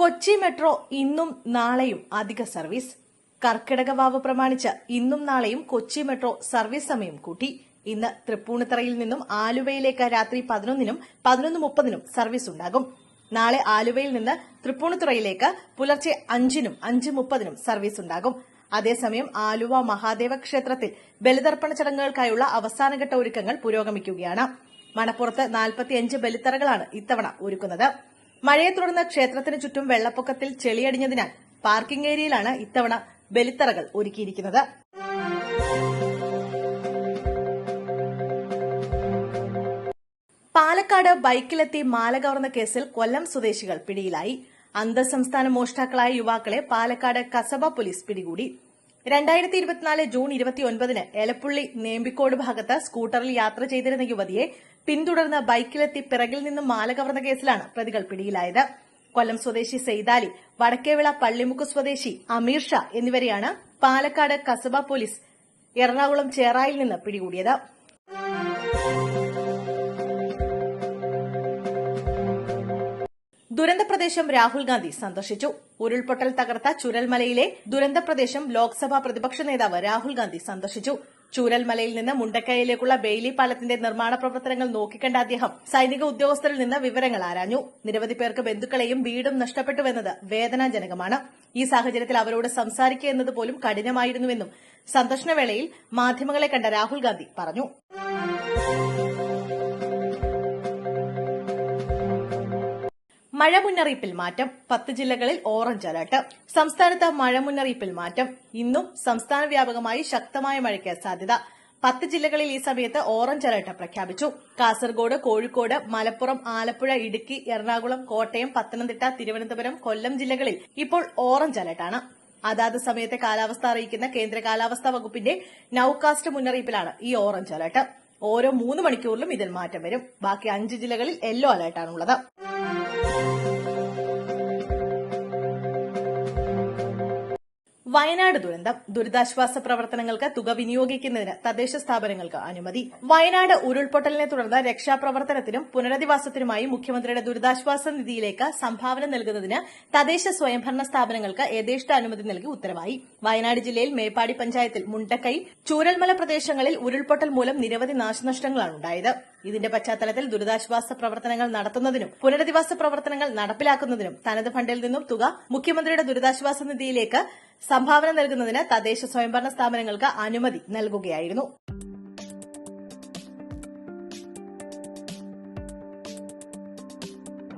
Kochi metro ഇന്നും നാളെയും അധിക സർവീസ്. കർക്കിടക വാവ് പ്രമാണിച്ച് ഇന്നും നാളെയും കൊച്ചി മെട്രോ സർവീസ് സമയം കൂട്ടി. ഇന്ന് തൃപ്പൂണിത്തറയിൽ നിന്നും ആലുവയിലേക്ക് രാത്രി പതിനൊന്നിനും പതിനൊന്ന് മുപ്പതിനും സർവീസ് ഉണ്ടാകും. നാളെ ആലുവയിൽ നിന്ന് തൃപ്പൂണിത്തുറയിലേക്ക് പുലർച്ചെ അഞ്ചിനും അഞ്ച് മുപ്പതിനും സർവീസ് ഉണ്ടാകും. അതേസമയം ആലുവ മഹാദേവ ക്ഷേത്രത്തിൽ ബലിതർപ്പണ ചടങ്ങുകൾക്കായുള്ള അവസാനഘട്ട ഒരുക്കങ്ങൾ പുരോഗമിക്കുകയാണ്. മണപ്പുറത്ത് നാൽപ്പത്തിയഞ്ച് ബലിത്തറകളാണ് ഇത്തവണ ഒരുക്കുന്നത്. മഴയെ തുടർന്ന് ക്ഷേത്രത്തിന് ചുറ്റും വെള്ളപ്പൊക്കത്തിൽ ചെളിയടിഞ്ഞതിനാൽ പാർക്കിംഗ് ഏരിയയിലാണ് ഇത്തവണ ബലിത്തറകൾ ഒരുക്കിയിരിക്കുന്നത്. പാലക്കാട് ബൈക്കിലെത്തി മാല കവർന്ന കേസിൽ കൊല്ലം സ്വദേശികൾ പിടിയിലായി. അന്തർസംസ്ഥാന മോഷ്ടാക്കളായ യുവാക്കളെ പാലക്കാട് കസബ പോലീസ് പിടികൂടി. രണ്ടായിരത്തി ഇരുപത്തിനാല് ജൂൺ ഇരുപത്തിയൊൻപതിന് എലപ്പുള്ളി നേമ്പിക്കോട് ഭാഗത്ത് സ്കൂട്ടറിൽ യാത്ര ചെയ്തിരുന്ന യുവതിയെ പിന്തുടർന്ന് ബൈക്കിലെത്തി പിറകിൽ നിന്നും മാല കവർന്ന കേസിലാണ് പ്രതികൾ പിടിയിലായത്. കൊല്ലം സ്വദേശി സെയ്താലി വടക്കേവിള പള്ളിമുക്ക് സ്വദേശി അമീർ ഷാ എന്നിവരെയാണ് പാലക്കാട് കസബ പോലീസ് എറണാകുളം ചേറായിൽ നിന്ന് പിടികൂടിയത്. ദുരന്ത പ്രദേശം രാഹുൽ ഗാന്ധി സന്ദർശിച്ചു. ഉരുൾപൊട്ടൽ തകർത്ത ചുരൽമലയിലെ ദുരന്ത പ്രദേശം ലോക്സഭാ പ്രതിപക്ഷ നേതാവ് രാഹുൽ ഗാന്ധി സന്ദർശിച്ചു. ചൂരൽമലയിൽ നിന്ന് മുണ്ടക്കയയിലേക്കുള്ള ബെയിലി പാലത്തിന്റെ നിർമ്മാണ പ്രവർത്തനങ്ങൾ നോക്കിക്കണ്ട അദ്ദേഹം സൈനിക ഉദ്യോഗസ്ഥരിൽ നിന്ന് വിവരങ്ങൾ ആരാഞ്ഞു. നിരവധി പേർക്ക് ബന്ധുക്കളെയും വീടും നഷ്ടപ്പെട്ടുവെന്നത് വേദനാജനകമാണ്. ഈ സാഹചര്യത്തിൽ അവരോട് സംസാരിക്കുക എന്നത് പോലും കഠിനമായിരുന്നുവെന്നും സന്ദർശനവേളയിൽ മാധ്യമങ്ങളെ കണ്ട രാഹുൽ ഗാന്ധി പറഞ്ഞു. മഴ മുന്നറിയിപ്പിൽ മാറ്റം പത്ത് ജില്ലകളിൽ ഓറഞ്ച് അലർട്ട്. സംസ്ഥാനത്ത് മഴ മുന്നറിയിപ്പിൽ മാറ്റം ഇന്നും സംസ്ഥാന വ്യാപകമായി ശക്തമായ മഴയ്ക്ക് സാധ്യത. പത്ത് ജില്ലകളിൽ ഈ സമയത്ത് ഓറഞ്ച് അലർട്ട് പ്രഖ്യാപിച്ചു. കാസർഗോഡ് കോഴിക്കോട് മലപ്പുറം ആലപ്പുഴ ഇടുക്കി എറണാകുളം കോട്ടയം പത്തനംതിട്ട തിരുവനന്തപുരം കൊല്ലം ജില്ലകളിൽ ഇപ്പോൾ ഓറഞ്ച് അലർട്ടാണ്. അതാത് സമയത്തെ കാലാവസ്ഥ അറിയിക്കുന്ന കേന്ദ്ര കാലാവസ്ഥാ വകുപ്പിന്റെ നൌകാസ്റ്റ് മുന്നറിയിപ്പിലാണ് ഈ ഓറഞ്ച് അലർട്ട്. ഓരോ മൂന്ന് മണിക്കൂറിലും ഇതിൽ മാറ്റം വരും. ബാക്കി അഞ്ച് ജില്ലകളിൽ യെല്ലോ അലർട്ടാണുള്ളത്. വയനാട് ദുരന്തം. ദുരിതാശ്വാസ പ്രവർത്തനങ്ങൾക്ക് തുക വിനിയോഗിക്കുന്നതിന് തദ്ദേശ സ്ഥാപനങ്ങൾക്ക് അനുമതി. വയനാട് ഉരുൾപൊട്ടലിനെ തുടർന്ന് രക്ഷാപ്രവർത്തനത്തിനും പുനരധിവാസത്തിനുമായി മുഖ്യമന്ത്രിയുടെ ദുരിതാശ്വാസ നിധിയിലേക്ക് സംഭാവന നൽകുന്നതിന് തദ്ദേശ സ്വയംഭരണ സ്ഥാപനങ്ങൾക്ക് യഥേഷ്ട അനുമതി നൽകി ഉത്തരവായി. വയനാട് ജില്ലയിൽ മേപ്പാടി പഞ്ചായത്തിൽ മുണ്ടക്കൈ ചൂരൽമല പ്രദേശങ്ങളിൽ ഉരുൾപൊട്ടൽ മൂലം നിരവധി നാശനഷ്ടങ്ങളാണ് ഉണ്ടായത്. ഇതിന്റെ പശ്ചാത്തലത്തിൽ ദുരിതാശ്വാസ പ്രവർത്തനങ്ങൾ നടത്തുന്നതിനും പുനരധിവാസ പ്രവർത്തനങ്ങൾ നടപ്പിലാക്കുന്നതിനും തനത് ഫണ്ടിൽ നിന്നും തുക മുഖ്യമന്ത്രിയുടെ ദുരിതാശ്വാസ നിധിയിലേക്ക് സംഭാവന നൽകുന്നതിന് തദ്ദേശ സ്വയംഭരണ സ്ഥാപനങ്ങൾക്ക് അനുമതി നൽകുകയായിരുന്നു